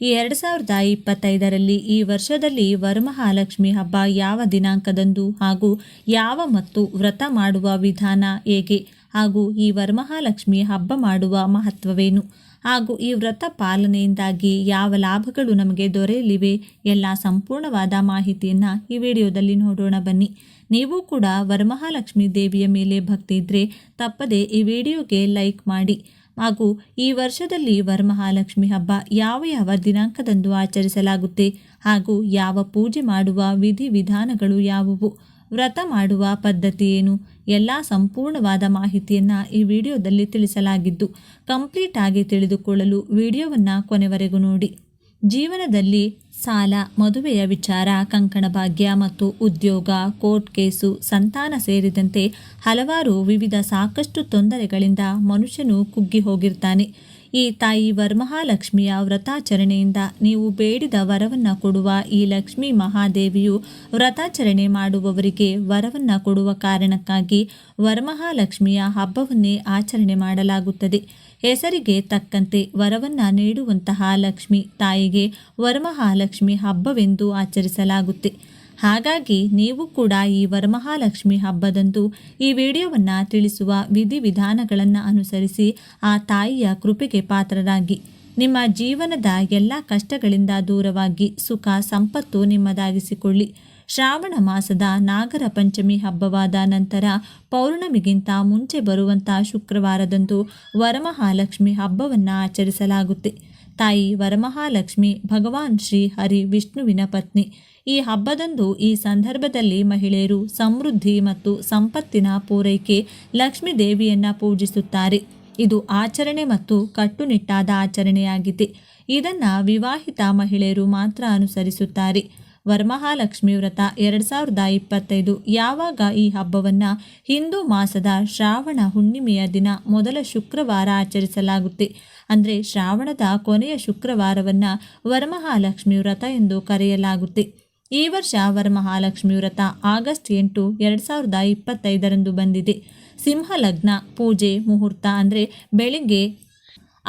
ಈ ಎರಡು ಸಾವಿರದ ಇಪ್ಪತ್ತೈದರಲ್ಲಿ ಈ ವರ್ಷದಲ್ಲಿ ವರಮಹಾಲಕ್ಷ್ಮಿ ಹಬ್ಬ ಯಾವ ದಿನಾಂಕದಂದು ಹಾಗೂ ಯಾವ ಮತ್ತು ವ್ರತ ಮಾಡುವ ವಿಧಾನ ಹೇಗೆ ಹಾಗೂ ಈ ವರಮಹಾಲಕ್ಷ್ಮಿ ಹಬ್ಬ ಮಾಡುವ ಮಹತ್ವವೇನು ಹಾಗೂ ಈ ವ್ರತ ಪಾಲನೆಯಿಂದಾಗಿ ಯಾವ ಲಾಭಗಳು ನಮಗೆ ದೊರೆಯಲಿವೆ ಎಲ್ಲ ಸಂಪೂರ್ಣವಾದ ಮಾಹಿತಿಯನ್ನು ಈ ವಿಡಿಯೋದಲ್ಲಿ ನೋಡೋಣ ಬನ್ನಿ. ನೀವು ಕೂಡ ವರಮಹಾಲಕ್ಷ್ಮಿ ದೇವಿಯ ಮೇಲೆ ಭಕ್ತಿ ಇದ್ದರೆ ತಪ್ಪದೆ ಈ ವಿಡಿಯೋಗೆ ಲೈಕ್ ಮಾಡಿ. ಹಾಗೂ ಈ ವರ್ಷದಲ್ಲಿ ವರಮಹಾಲಕ್ಷ್ಮಿ ಹಬ್ಬ ಯಾವ ಯಾವ ದಿನಾಂಕದಂದು ಆಚರಿಸಲಾಗುತ್ತೆ ಹಾಗೂ ಯಾವ ಪೂಜೆ ಮಾಡುವ ವಿಧಿವಿಧಾನಗಳು ಯಾವುವು, ವ್ರತ ಮಾಡುವ ಪದ್ಧತಿ ಏನು, ಎಲ್ಲ ಸಂಪೂರ್ಣವಾದ ಮಾಹಿತಿಯನ್ನು ಈ ವಿಡಿಯೋದಲ್ಲಿ ತಿಳಿಸಲಾಗಿದ್ದು ಕಂಪ್ಲೀಟ್ ಆಗಿ ತಿಳಿದುಕೊಳ್ಳಲು ವಿಡಿಯೋವನ್ನು ಕೊನೆವರೆಗೂ ನೋಡಿ. ಜೀವನದಲ್ಲಿ ಸಾಲ, ಮದುವೆಯ ವಿಚಾರ, ಕಂಕಣ ಭಾಗ್ಯ ಮತ್ತು ಉದ್ಯೋಗ, ಕೋರ್ಟ್ ಕೇಸು, ಸಂತಾನ ಸೇರಿದಂತೆ ಹಲವಾರು ವಿವಿಧ ಸಾಕಷ್ಟು ತೊಂದರೆಗಳಿಂದ ಮನುಷ್ಯನು ಕುಗ್ಗಿ ಹೋಗಿರ್ತಾನೆ. ಈ ತಾಯಿ ವರಮಹಾಲಕ್ಷ್ಮಿಯ ವ್ರತಾಚರಣೆಯಿಂದ ನೀವು ಬೇಡಿದ ವರವನ್ನು ಕೊಡುವ ಈ ಲಕ್ಷ್ಮೀ ಮಹಾದೇವಿಯು ವ್ರತಾಚರಣೆ ಮಾಡುವವರಿಗೆ ವರವನ್ನು ಕೊಡುವ ಕಾರಣಕ್ಕಾಗಿ ವರಮಹಾಲಕ್ಷ್ಮಿಯ ಹಬ್ಬವನ್ನೇ ಆಚರಣೆ ಮಾಡಲಾಗುತ್ತದೆ. ಹೆಸರಿಗೆ ತಕ್ಕಂತೆ ವರವನ್ನು ನೀಡುವಂತಹ ಲಕ್ಷ್ಮಿ ತಾಯಿಗೆ ವರಮಹಾಲಕ್ಷ್ಮಿ ಹಬ್ಬವೆಂದು ಆಚರಿಸಲಾಗುತ್ತೆ. ಹಾಗಾಗಿ ನೀವು ಕೂಡ ಈ ವರಮಹಾಲಕ್ಷ್ಮಿ ಹಬ್ಬದಂದು ಈ ವಿಡಿಯೋವನ್ನು ತಿಳಿಸುವ ವಿಧಿವಿಧಾನಗಳನ್ನು ಅನುಸರಿಸಿ ಆ ತಾಯಿಯ ಕೃಪೆಗೆ ಪಾತ್ರರಾಗಿ. ನಿಮ್ಮ ಜೀವನದ ಎಲ್ಲ ಕಷ್ಟಗಳಿಂದ ದೂರವಾಗಿ ಸುಖ, ಸಂಪತ್ತು ನಿಮ್ಮದಾಗಿಸಿಕೊಳ್ಳಿ. ಶ್ರಾವಣ ಮಾಸದ ನಾಗರ ಪಂಚಮಿ ಹಬ್ಬವಾದ ನಂತರ ಪೌರ್ಣಮಿಗಿಂತ ಮುಂಚೆ ಬರುವಂಥ ಶುಕ್ರವಾರದಂದು ವರಮಹಾಲಕ್ಷ್ಮಿ ಹಬ್ಬವನ್ನು ಆಚರಿಸಲಾಗುತ್ತೆ. ತಾಯಿ ವರಮಹಾಲಕ್ಷ್ಮಿ, ಭಗವಾನ್ ಶ್ರೀ ಹರಿ ವಿಷ್ಣುವಿನ ಪತ್ನಿ. ಈ ಹಬ್ಬದಂದು ಈ ಸಂದರ್ಭದಲ್ಲಿ ಮಹಿಳೆಯರು ಸಮೃದ್ಧಿ ಮತ್ತು ಸಂಪತ್ತಿನ ಪೂರೈಕೆ ಲಕ್ಷ್ಮೀ ದೇವಿಯನ್ನು ಪೂಜಿಸುತ್ತಾರೆ. ಇದು ಆಚರಣೆ ಮತ್ತು ಕಟ್ಟುನಿಟ್ಟಾದ ಆಚರಣೆಯಾಗಿದೆ. ಇದನ್ನು ವಿವಾಹಿತ ಮಹಿಳೆಯರು ಮಾತ್ರ ಅನುಸರಿಸುತ್ತಾರೆ. ವರಮಹಾಲಕ್ಷ್ಮಿ ವ್ರತ ಎರಡು ಸಾವಿರದ ಇಪ್ಪತ್ತೈದು. ಯಾವಾಗ ಈ ಹಬ್ಬವನ್ನು? ಹಿಂದೂ ಮಾಸದ ಶ್ರಾವಣ ಹುಣ್ಣಿಮೆಯ ದಿನ ಮೊದಲ ಶುಕ್ರವಾರ ಆಚರಿಸಲಾಗುತ್ತೆ. ಅಂದರೆ ಶ್ರಾವಣದ ಕೊನೆಯ ಶುಕ್ರವಾರವನ್ನು ವರಮಹಾಲಕ್ಷ್ಮಿ ವ್ರತ ಎಂದು ಕರೆಯಲಾಗುತ್ತೆ. ಈ ವರ್ಷ ವರಮಹಾಲಕ್ಷ್ಮಿ ವ್ರತ ಆಗಸ್ಟ್ ಎಂಟು ಎರಡು ಸಾವಿರದ ಇಪ್ಪತ್ತೈದರಂದು ಬಂದಿದೆ. ಸಿಂಹ ಲಗ್ನ ಪೂಜೆ ಮುಹೂರ್ತ ಅಂದರೆ ಬೆಳಿಗ್ಗೆ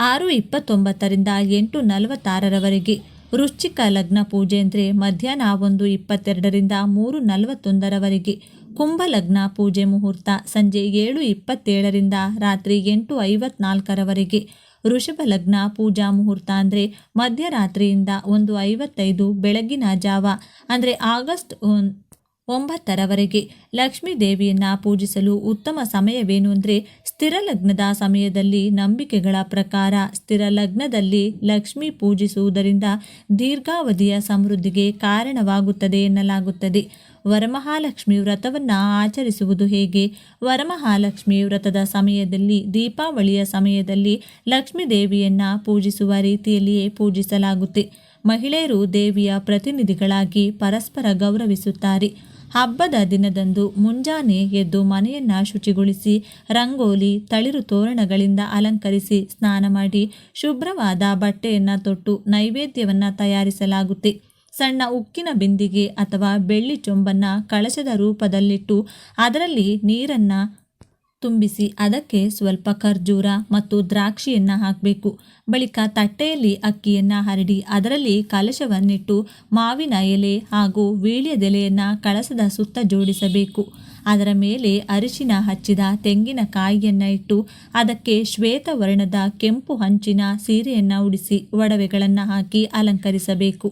ಆರು ಇಪ್ಪತ್ತೊಂಬತ್ತರಿಂದ ಎಂಟು ನಲವತ್ತಾರರವರೆಗೆ. ವೃಶ್ಚಿಕ ಲಗ್ನ ಪೂಜೆ ಅಂದರೆ ಮಧ್ಯಾಹ್ನ ಒಂದು ಇಪ್ಪತ್ತೆರಡರಿಂದ ಮೂರು ನಲವತ್ತೊಂದರವರೆಗೆ ಕುಂಭ ಲಗ್ನ ಪೂಜೆ ಮುಹೂರ್ತ. ಸಂಜೆ ಏಳು ಇಪ್ಪತ್ತೇಳರಿಂದ ರಾತ್ರಿ ಎಂಟು ಐವತ್ನಾಲ್ಕರವರೆಗೆ ವೃಷಭ ಲಗ್ನ ಪೂಜಾ ಮುಹೂರ್ತ ಅಂದರೆ ಮಧ್ಯರಾತ್ರಿಯಿಂದ ಒಂದು ಐವತ್ತೈದು ಬೆಳಗಿನ ಜಾವ. ಅಂದರೆ ಆಗಸ್ಟ್ ಒಂಬತ್ತರವರೆಗೆ ಲಕ್ಷ್ಮೀ ದೇವಿಯನ್ನ ಪೂಜಿಸಲು ಉತ್ತಮ ಸಮಯವೇನು ಅಂದರೆ ಸ್ಥಿರ ಲಗ್ನದ ಸಮಯದಲ್ಲಿ ನಂಬಿಕೆಗಳ ಪ್ರಕಾರ ಸ್ಥಿರ ಲಗ್ನದಲ್ಲಿ ಲಕ್ಷ್ಮಿ ಪೂಜಿಸುವುದರಿಂದ ದೀರ್ಘಾವಧಿಯ ಸಮೃದ್ಧಿಗೆ ಕಾರಣವಾಗುತ್ತದೆ ಎನ್ನಲಾಗುತ್ತದೆ. ವರಮಹಾಲಕ್ಷ್ಮಿ ವ್ರತವನ್ನು ಆಚರಿಸುವುದು ಹೇಗೆ? ವರಮಹಾಲಕ್ಷ್ಮಿ ವ್ರತದ ಸಮಯದಲ್ಲಿ, ದೀಪಾವಳಿಯ ಸಮಯದಲ್ಲಿ ಲಕ್ಷ್ಮೀ ದೇವಿಯನ್ನು ಪೂಜಿಸುವ ರೀತಿಯಲ್ಲಿಯೇ ಪೂಜಿಸಲಾಗುತ್ತೆ. ಮಹಿಳೆಯರು ದೇವಿಯ ಪ್ರತಿನಿಧಿಗಳಾಗಿ ಪರಸ್ಪರ ಗೌರವಿಸುತ್ತಾರೆ. ಹಬ್ಬದ ದಿನದಂದು ಮುಂಜಾನೆ ಎದ್ದು ಮನೆಯನ್ನು ಶುಚಿಗೊಳಿಸಿ ರಂಗೋಲಿ, ತಳಿರು ತೋರಣಗಳಿಂದ ಅಲಂಕರಿಸಿ ಸ್ನಾನ ಮಾಡಿ ಶುಭ್ರವಾದ ಬಟ್ಟೆಯನ್ನು ತೊಟ್ಟು ನೈವೇದ್ಯವನ್ನು ತಯಾರಿಸಲಾಗುತ್ತೆ. ಸಣ್ಣ ಉಕ್ಕಿನ ಬಿಂದಿಗೆ ಅಥವಾ ಬೆಳ್ಳಿ ಚೊಂಬನ್ನು ಕಳಶದ ರೂಪದಲ್ಲಿಟ್ಟು ಅದರಲ್ಲಿ ನೀರನ್ನು ತುಂಬಿಸಿ ಅದಕ್ಕೆ ಸ್ವಲ್ಪ ಖರ್ಜೂರ ಮತ್ತು ದ್ರಾಕ್ಷಿಯನ್ನು ಹಾಕಬೇಕು. ಬಳಿಕ ತಟ್ಟೆಯಲ್ಲಿ ಅಕ್ಕಿಯನ್ನು ಹರಡಿ ಅದರಲ್ಲಿ ಕಲಶವನ್ನಿಟ್ಟು ಮಾವಿನ ಎಲೆ ಹಾಗೂ ವೀಳ್ಯದೆಲೆಯನ್ನು ಕಳಸದ ಸುತ್ತ ಜೋಡಿಸಬೇಕು. ಅದರ ಮೇಲೆ ಅರಿಶಿನ ಹಚ್ಚಿದ ತೆಂಗಿನಕಾಯಿಯನ್ನು ಇಟ್ಟು ಅದಕ್ಕೆ ಶ್ವೇತವರ್ಣದ ಕೆಂಪು ಹಂಚಿನ ಸೀರೆಯನ್ನು ಉಡಿಸಿ ಒಡವೆಗಳನ್ನು ಹಾಕಿ ಅಲಂಕರಿಸಬೇಕು.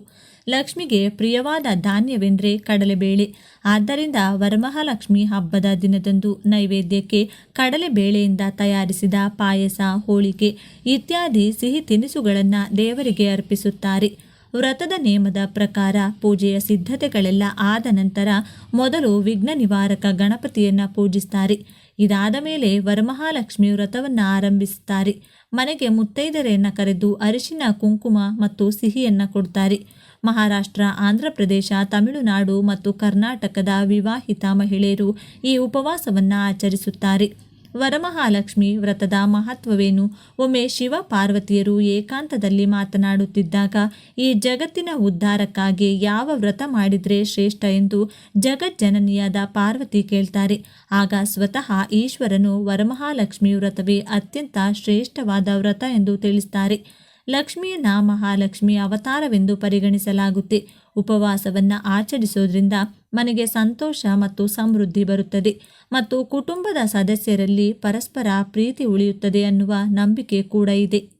ಲಕ್ಷ್ಮಿಗೆ ಪ್ರಿಯವಾದ ಧಾನ್ಯವೆಂದರೆ ಕಡಲೆಬೇಳೆ. ಆದ್ದರಿಂದ ವರಮಹಾಲಕ್ಷ್ಮಿ ಹಬ್ಬದ ದಿನದಂದು ನೈವೇದ್ಯಕ್ಕೆ ಕಡಲೆಬೇಳೆಯಿಂದ ತಯಾರಿಸಿದ ಪಾಯಸ, ಹೋಳಿಗೆ ಇತ್ಯಾದಿ ಸಿಹಿ ತಿನಿಸುಗಳನ್ನು ದೇವರಿಗೆ ಅರ್ಪಿಸುತ್ತಾರೆ. ವ್ರತದ ನೇಮದ ಪ್ರಕಾರ ಪೂಜೆಯ ಸಿದ್ಧತೆಗಳೆಲ್ಲ ಆದ ನಂತರ ಮೊದಲು ವಿಘ್ನ ನಿವಾರಕ ಗಣಪತಿಯನ್ನು ಪೂಜಿಸ್ತಾರೆ. ಇದಾದ ಮೇಲೆ ವರಮಹಾಲಕ್ಷ್ಮಿ ವ್ರತವನ್ನು ಆರಂಭಿಸುತ್ತಾರೆ ಮನೆಗೆ ಮುತ್ತೈದರೆಯನ್ನು ಕರೆದು ಅರಿಶಿನ, ಕುಂಕುಮ ಮತ್ತು ಸಿಹಿಯನ್ನು ಕೊಡ್ತಾರೆ. ಮಹಾರಾಷ್ಟ್ರ, ಆಂಧ್ರಪ್ರದೇಶ, ತಮಿಳುನಾಡು ಮತ್ತು ಕರ್ನಾಟಕದ ವಿವಾಹಿತ ಮಹಿಳೆಯರು ಈ ಉಪವಾಸವನ್ನು ಆಚರಿಸುತ್ತಾರೆ. ವರಮಹಾಲಕ್ಷ್ಮಿ ವ್ರತದ ಮಹತ್ವವೇನು? ಒಮ್ಮೆ ಶಿವ ಪಾರ್ವತಿಯರು ಏಕಾಂತದಲ್ಲಿ ಮಾತನಾಡುತ್ತಿದ್ದಾಗ, ಈ ಜಗತ್ತಿನ ಉದ್ಧಾರಕ್ಕಾಗಿ ಯಾವ ವ್ರತ ಮಾಡಿದರೆ ಶ್ರೇಷ್ಠ ಎಂದು ಜಗಜ್ಜನನಿಯಾದ ಪಾರ್ವತಿ ಕೇಳ್ತಾರೆ. ಆಗ ಸ್ವತಃ ಈಶ್ವರನು ವರಮಹಾಲಕ್ಷ್ಮಿ ವ್ರತವೇ ಅತ್ಯಂತ ಶ್ರೇಷ್ಠವಾದ ವ್ರತ ಎಂದು ತಿಳಿಸ್ತಾರೆ. ಲಕ್ಷ್ಮಿಯನ್ನ ಮಹಾಲಕ್ಷ್ಮಿ ಅವತಾರವೆಂದು ಪರಿಗಣಿಸಲಾಗುತ್ತೆ. ಉಪವಾಸವನ್ನು ಆಚರಿಸೋದ್ರಿಂದ ಮನೆಗೆ ಸಂತೋಷ ಮತ್ತು ಸಮೃದ್ಧಿ ಬರುತ್ತದೆ. ಮತ್ತು ಕುಟುಂಬದ ಸದಸ್ಯರಲ್ಲಿ ಪರಸ್ಪರ ಪ್ರೀತಿ ಉಳಿಯುತ್ತದೆ ಅನ್ನುವ ನಂಬಿಕೆ ಕೂಡ ಇದೆ.